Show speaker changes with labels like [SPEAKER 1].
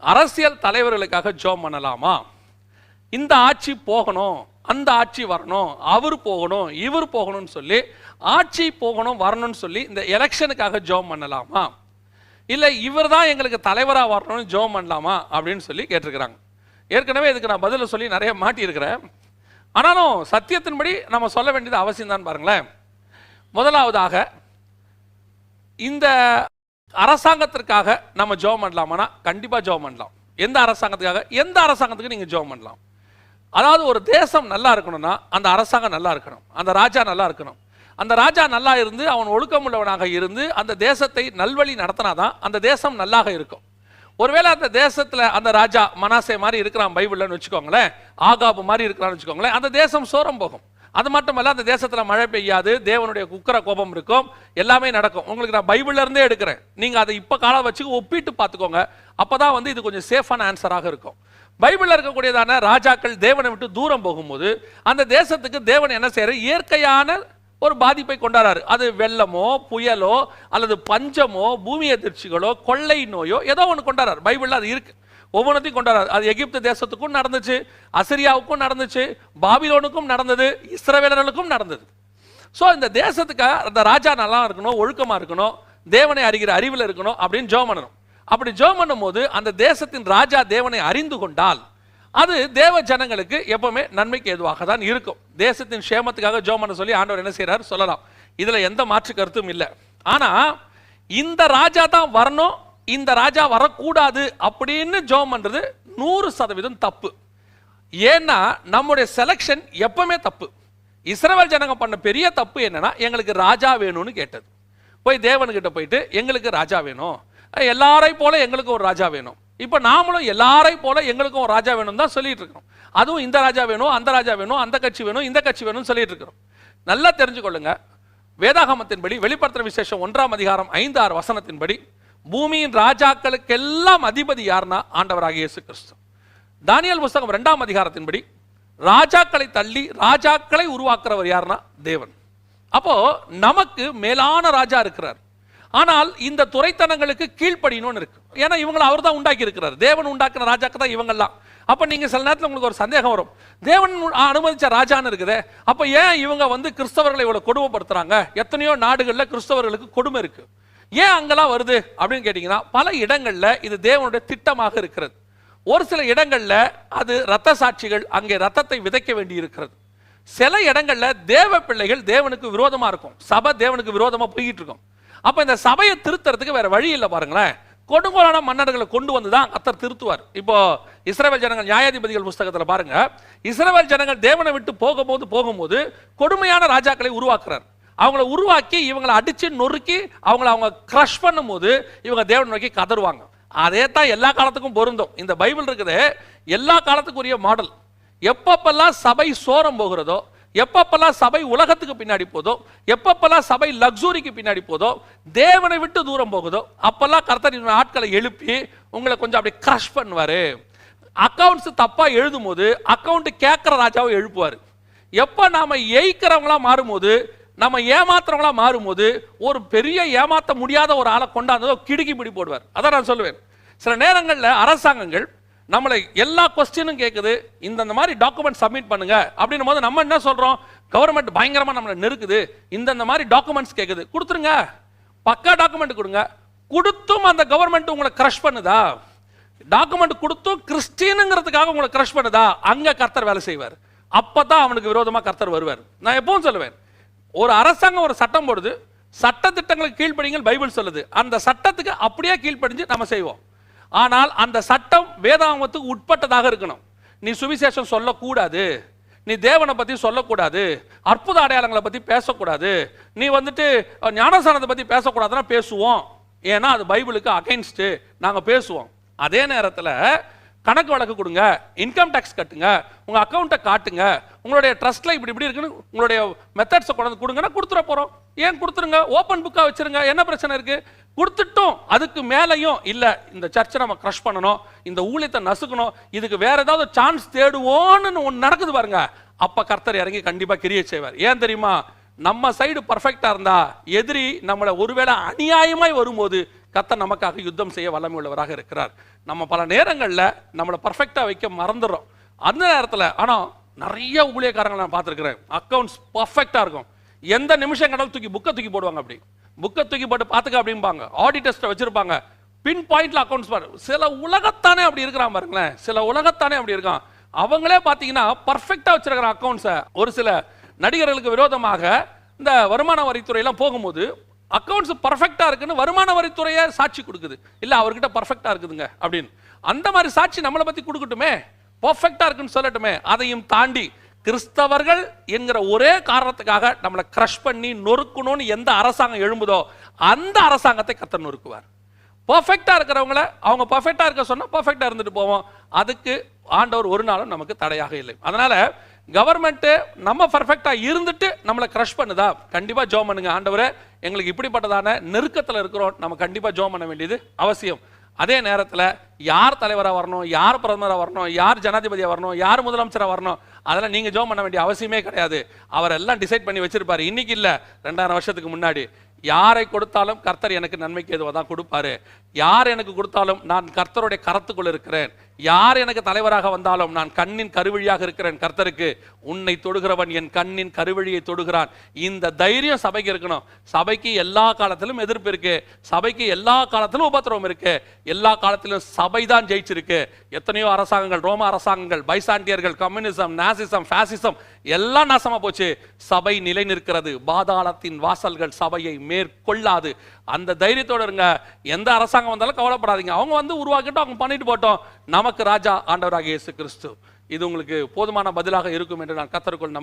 [SPEAKER 1] அரசியல் தலைவர்களுக்காக ஜோம் பண்ணலாமா? இந்த ஆட்சி போகணும் அந்த ஆட்சி வரணும் அவர் போகணும் இவர் போகணும்னு சொல்லி ஆட்சி போகணும் வரணும்னு சொல்லி இந்த எலெக்ஷனுக்காக ஜோம் பண்ணலாமா? இல்லை இவர் தான் எங்களுக்கு தலைவராக வரணும்னு ஜோம் பண்ணலாமா? அப்படின்னு சொல்லி கேட்டிருக்கிறாங்க. ஏற்கனவே இதுக்கு நான் பதிலை சொல்லி நிறைய மாட்டியிருக்கிறேன். ஆனாலும் சத்தியத்தின்படி நம்ம சொல்ல வேண்டியது அவசியம் தான் பாருங்களேன். முதலாவதாக இந்த அரசாங்கத்திற்காக நம்ம ஜோம் பண்ணலாமானா கண்டிப்பாக ஜோம் பண்ணலாம். எந்த அரசாங்கத்துக்காக? எந்த அரசாங்கத்துக்கு நீங்கள் ஜோம் பண்ணலாம்? அதாவது ஒரு தேசம் நல்லா இருக்கணும்னா அந்த அரசாங்கம் நல்லா இருக்கணும். அந்த ராஜா நல்லா இருக்கணும். அந்த ராஜா நல்லா இருந்து அவன் ஒழுக்கமுள்ளவனாக இருந்து அந்த தேசத்தை நல்வழி நடத்தினாதான் அந்த தேசம் நல்லாக இருக்கும். ஒருவேளை அந்த தேசத்தில் அந்த ராஜா மனாசே மாதிரி இருக்கிறான் பைபிள்னு வச்சுக்கோங்களேன் ஆகாபு மாதிரி இருக்கிறான்னு வச்சுக்கோங்களேன் அந்த தேசம் சோரம் போகும். அது மட்டுமல்ல அந்த தேசத்தில் மழை பெய்யாது தேவனுடைய குக்கர கோபம் இருக்கும் எல்லாமே நடக்கும். உங்களுக்கு நான் பைபிள்ல இருந்தே எடுக்கிறேன். நீங்க அதை இப்ப காலம் வச்சு ஒப்பிட்டு பார்த்துக்கோங்க. அப்பதான் வந்து இது கொஞ்சம் சேஃபான ஆன்சராக இருக்கும். பைபிளில் இருக்கக்கூடியதான ராஜாக்கள் தேவனை விட்டு தூரம் போகும்போது அந்த தேசத்துக்கு தேவன் என்ன செய்யற இயற்கையான ஒரு பாதிப்பை கொண்டாடுறாரு. அது வெள்ளமோ புயலோ அல்லது பஞ்சமோ பூமி அதிர்ச்சிகளோ கொள்ளை நோயோ ஏதோ ஒன்று கொண்டாடாரு பைபிளில் அது இருக்குது ஒவ்வொன்றத்தையும் கொண்டாடுறாரு. அது எகிப்து தேசத்துக்கும் நடந்துச்சு அசிரியாவுக்கும் நடந்துச்சு பாபிலோனுக்கும் நடந்தது இஸ்ரவேலர்களுக்கும் நடந்தது. ஸோ இந்த தேசத்துக்கு அந்த ராஜா நல்லா இருக்கணும் ஒழுக்கமாக இருக்கணும் தேவனை அறிகிற அறிவில் இருக்கணும் அப்படின்னு ஜோம் பண்ணணும். அப்படி ஜோம் பண்ணும்போது அந்த தேசத்தின் ராஜா தேவனை அறிந்து கொண்டால் அது தேவ ஜனங்களுக்கு எப்பவுமே நன்மைக்கு எதுவாக தான் இருக்கும். தேசத்தின் சேமத்துக்காக ஜோம் பண்ண சொல்லி ஆண்டவர் என்ன செய்கிறார் சொல்லலாம். இதில் எந்த மாற்று கருத்தும் இல்லை. ஆனால் இந்த ராஜா தான் வரணும் இந்த ராஜா வரக்கூடாது அப்படின்னு ஜோம் பண்ணுறது நூறு சதவீதம் தப்பு. ஏன்னா நம்முடைய செலெக்ஷன் எப்பவுமே தப்பு. இஸ்ரவேல் ஜனங்க பண்ண பெரிய தப்பு என்னன்னா எங்களுக்கு ராஜா வேணும்னு கேட்டது. போய் தேவன்கிட்ட போயிட்டு எங்களுக்கு ராஜா வேணும். எல்லாரையும் போல எங்களுக்கு ஒரு ராஜா வேணும். இப்போ நாமளும் எல்லாரையும் போல எங்களுக்கும் ஒரு ராஜா வேணும் தான் சொல்லிட்டு இருக்கிறோம். அதுவும் இந்த ராஜா வேணும் அந்த ராஜா வேணும் அந்த கட்சி வேணும் இந்த கட்சி வேணும்னு சொல்லிட்டு இருக்கிறோம். நல்லா தெரிஞ்சுக்கொள்ளுங்க. வேதாகமத்தின்படி வெளிப்படுத்துற விசேஷம் ஒன்றாம் அதிகாரம் ஐந்து ஆறு வசனத்தின்படி பூமியின் ராஜாக்களுக்கெல்லாம் அதிபதி யாருன்னா ஆண்டவராக இயேசு கிறிஸ்து தானியல் புஸ்தகம் ரெண்டாம் அதிகாரத்தின்படி ராஜாக்களை தள்ளி ராஜாக்களை உருவாக்குறவர் யாருன்னா தேவன். அப்போ நமக்கு மேலான ராஜா இருக்கிறார். ஆனால் இந்த துறைத்தனங்களுக்கு கீழ்ப்படியணும்னு இருக்கு. ஏன்னா இவங்களை அவர் தான் உண்டாக்கி இருக்கிறார் தேவன் உண்டாக்குற ராஜாக்கு தான் இவங்கெல்லாம் அப்ப நீங்க சில நேரத்தில் உங்களுக்கு ஒரு சந்தேகம் வரும். தேவன் அனுமதிச்ச ராஜான்னு இருக்குதே. அப்ப ஏன் இவங்க வந்து கிறிஸ்தவர்களை இவ்வளவு கொடுமைப்படுத்துறாங்க? எத்தனையோ நாடுகளில் கிறிஸ்தவர்களுக்கு கொடுமை இருக்கு. ஏன் அங்கெல்லாம் வருது அப்படின்னு கேட்டிங்கன்னா பல இடங்களில் இது தேவனுடைய திட்டமாக இருக்கிறது. ஒரு சில இடங்களில் அது ரத்த சாட்சிகள் அங்கே ரத்தத்தை விதைக்க வேண்டி இருக்கிறது சில இடங்களில் தேவ பிள்ளைகள் தேவனுக்கு விரோதமாக இருக்கும். சபை தேவனுக்கு விரோதமாக போய்கிட்டு இருக்கும் அப்போ இந்த சபையை திருத்துறதுக்கு வேற வழி இல்லை பாருங்களேன். கொடுங்கோலான மன்னர்களை கொண்டு வந்து தான் கத்தர் திருத்துவார். இப்போ இஸ்ரேல் ஜனங்கள் நியாயாதிபதிகள் புஸ்தகத்தில் பாருங்க. இஸ்ரேல் ஜனங்கள் தேவனை விட்டு போகும்போது போகும்போது கொடுமையான ராஜாக்களை உருவாக்குறார். அவங்கள உருவாக்கி இவங்களை அடித்து நொறுக்கி அவங்கள அவங்க க்ரஷ் பண்ணும்போது இவங்க தேவனை நோக்கி கதருவாங்க அதே தான் எல்லா காலத்துக்கும் பொருந்தும். இந்த பைபிள் இருக்குது எல்லா காலத்துக்குரிய மாடல். எப்பப்பெல்லாம் சபை சோரம் போகிறதோ எப்பப்பெல்லாம் சபை உலகத்துக்கு பின்னாடி போதோ எப்பப்பெல்லாம் சபை லக்ஸூரிக்கு பின்னாடி போதோ தேவனை விட்டு தூரம் போகுதோ அப்பெல்லாம் கர்த்தர் ஆட்களை எழுப்பி உங்களை கொஞ்சம் அப்படி க்ரஷ் பண்ணுவார். அக்கௌண்ட்ஸ் தப்பாக எழுதும் போது அக்கவுண்ட் கேட்குற ராஜாவை எழுப்புவார். எப்போ நாம எய்க்கிறவங்களா மாறும்போது நம்ம ஏமாத்துறவங்களா மாறும்போது ஒரு பெரிய ஏமாத்த முடியாத ஒரு ஆளை கொண்டாந்ததோ கிடுக்கி பிடி போடுவார். அதான் நான் சொல்லுவேன். சில நேரங்களில் அரசாங்கங்கள் நம்மளை எல்லா கொஸ்டினும் கேட்குது இந்த மாதிரி டாக்குமெண்ட் சப்மிட் பண்ணுங்க அப்படின்னும் போது நம்ம என்ன சொல்றோம்? கவர்மெண்ட் பயங்கரமா நம்மளை நெருக்குது இந்த மாதிரி டாக்குமெண்ட்ஸ் கேட்குது கொடுத்துருங்க. பக்கா டாக்குமெண்ட் கொடுங்க. கொடுத்தும் அந்த கவர்மெண்ட் உங்களை க்ரஷ் பண்ணுதா? டாக்குமெண்ட் கொடுத்தும் கிறிஸ்டினுங்கிறதுக்காக உங்களை க்ரஷ் பண்ணுதா? அங்கே கர்த்தர் வேலை செய்வார். அப்போ தான் அவனுக்கு விரோதமாக கர்த்தர் வருவார். நான் எப்பவும் சொல்லுவேன் ஒரு அரசாங்கம் ஒரு சட்டம் போடுது. சட்ட திட்டங்களுக்கு கீழ்ப்படிங்கள் பைபிள் சொல்லுது. அந்த சட்டத்துக்கு அப்படியே கீழ்ப்படிஞ்சு நம்ம செய்வோம். ஆனால் அந்த சட்டம் வேதாங்கத்துக்கு உட்பட்டதாக இருக்கணும். நீ சுவிசேஷம் சொல்லக்கூடாது. நீ தேவனை பத்தி சொல்லக்கூடாது. அற்புத அடையாளங்களை பத்தி பேசக்கூடாது. நீ வந்துட்டு ஞானசானத்தை பற்றி பத்தி பேசக்கூடாதுன்னா பேசுவோம். ஏன்னா அது பைபிளுக்கு அகைன்ஸ்ட் நாங்கள் பேசுவோம். அதே நேரத்தில் கணக்கு வழக்கு கொடுங்க இன்கம் டேக்ஸ் கட்டுங்க உங்கள் அக்கௌண்ட்டை காட்டுங்க உங்களுடைய ட்ரஸ்ட்டில் இப்படி இப்படி இருக்குன்னு உங்களுடைய மெத்தட்ஸை கொண்டு கொடுங்கன்னா கொடுத்துட போகிறோம் ஏன் கொடுத்துருங்க? ஓப்பன் புக்காக வச்சிருங்க. என்ன பிரச்சனை இருக்குது கொடுத்துட்டோம். அதுக்கு மேலையும் இல்லை இந்த சர்ச்சை நம்ம க்ரஷ் பண்ணணும் இந்த ஊழியத்தை நசுக்கணும் இதுக்கு வேறு ஏதாவது சான்ஸ் தேடுவோன்னு ஒன்று நடக்குது பாருங்க. அப்போ கர்த்தர் இறங்கி கண்டிப்பாக கிரியை செய்வார். ஏன் தெரியுமா? நம்ம சைடு பர்ஃபெக்டாக இருந்தால் எதிரி நம்மளை ஒருவேளை அநியாயமாய் வரும்போது கத்த நமக்காக யுத்தம் செய்ய வல்லமை உள்ளவராக இருக்கிறார். நம்ம பல நேரங்களில் நம்மளை பர்ஃபெக்டாக வைக்க மறந்துடுறோம். அந்த நேரத்தில் ஆனால் நிறைய ஊழியக்காரங்களை நான் பார்த்துருக்குறேன். அக்கௌண்ட்ஸ் பர்ஃபெக்டாக இருக்கும். எந்த நிமிஷம் கடல் தூக்கி புக்கை தூக்கி போடுவாங்க அப்படி. புக்கை தூக்கி போட்டு பார்த்துக்க அப்படிம்பாங்க. ஆடிட்டர்ஸ்ட்டை வச்சுருப்பாங்க. பின் பாயிண்ட்ல அக்கௌண்ட்ஸ் பாரு. சில உலகத்தானே அப்படி இருக்கிறான் பாருங்களேன். சில உலகத்தானே அப்படி இருக்கான். அவங்களே பார்த்தீங்கன்னா பர்ஃபெக்டாக வச்சிருக்கிற அக்கௌண்ட்ஸை ஒரு சில நடிகர்களுக்கு விரோதமாக இந்த வருமான வரித்துறையெல்லாம் போகும்போது அக்கௌண்ட்ஸ் பர்ஃபெக்டாக இருக்குன்னு வருமான வரித்துறையே சாட்சி கொடுக்குது. இல்லை அவர்கிட்ட பர்ஃபெக்டாக இருக்குதுங்க அப்படின்னு. அந்த மாதிரி சாட்சி நம்மளை பற்றி கொடுக்கட்டுமே? பர்ஃபெக்டாக இருக்குன்னு சொல்லட்டுமே? அதையும் தாண்டி கிறிஸ்தவர்கள் என்கிற ஒரே காரணத்துக்காக நம்மளை க்ரஷ் பண்ணி நொறுக்கணும்னு எந்த அரசாங்கம் எழும்புதோ அந்த அரசாங்கத்தை கத்த நொறுக்குவார். பர்ஃபெக்டாக இருக்கிறவங்கள அவங்க பர்ஃபெக்டாக இருக்க சொன்னால் பர்ஃபெக்டாக இருந்துட்டு போவோம். அதுக்கு ஆண்டவர் ஒரு நாளும் நமக்கு தடையாக இல்லை. அதனால் கவர்மெண்ட்டு நம்ம பர்ஃபெக்டாக இருந்துட்டு நம்மளை க்ரஷ் பண்ணுதா? கண்டிப்பாக ஜோம் பண்ணுங்க ஆண்டவரே. எங்களுக்கு இப்படிப்பட்டதான நெருக்கத்தில் இருக்கிறோம் நம்ம கண்டிப்பாக ஜோம் பண்ண வேண்டியது அவசியம். அதே நேரத்தில் யார் தலைவராக வரணும் யார் பிரதமராக வரணும் யார் ஜனாதிபதியாக வரணும் யார் முதலமைச்சராக வரணும் அதெல்லாம் நீங்கள் ஜோம் பண்ண வேண்டிய அவசியமே கிடையாது. அவர் எல்லாம் டிசைட் பண்ணி வச்சிருப்பாரு. இன்னைக்கு இல்லை ரெண்டாயிரம் வருஷத்துக்கு முன்னாடி. யாரை கொடுத்தாலும் கர்த்தர் எனக்கு நன்மைக்கு எதுவாக தான் கொடுப்பாரு. யார் எனக்கு கொடுத்தாலும் நான் கர்த்தருடைய கரத்துக்குள் இருக்கிறேன். யார் எனக்கு தலைவராக வந்தாலும் நான் கண்ணின் கருவழியாக இருக்கிறேன். கர்த்தருக்கு உன்னை தொடுகிறவன் என் கண்ணின் கருவழியை தொடுகிறான். இந்த தைரியம் சபைக்கு இருக்கணும். சபைக்கு எல்லா காலத்திலும் எதிர்ப்பு இருக்கு. சபைக்கு எல்லா காலத்திலும் உபத்திரவம் இருக்கு. எல்லா காலத்திலும் சபை தான் ஜெயிச்சிருக்கு. எத்தனையோ அரசாங்கங்கள் ரோம அரசாங்கங்கள் பைசாண்டியர்கள் கம்யூனிசம் நாசிசம் ஃபேசிசம் எல்லாம் நாசமா போச்சு. சபை நிலை நிற்கிறது பாதாளத்தின் வாசல்கள் சபையை மேற்கொள்ளாது. அந்த தைரியத்தோட இருங்க. எந்த அரசாங்கம் வந்தாலும் கவலைப்படாதீங்க. அவங்க வந்து உருவாக்கிட்டு அவங்க பண்ணிட்டு போட்டோம். நம்ம நமக்கு ராஜா ஆண்டவராக இயேசு கிறிஸ்து. இது உங்களுக்கு போதுமான பதிலாக இருக்கும் என்று நான் கத்தருக்குள் நம்ப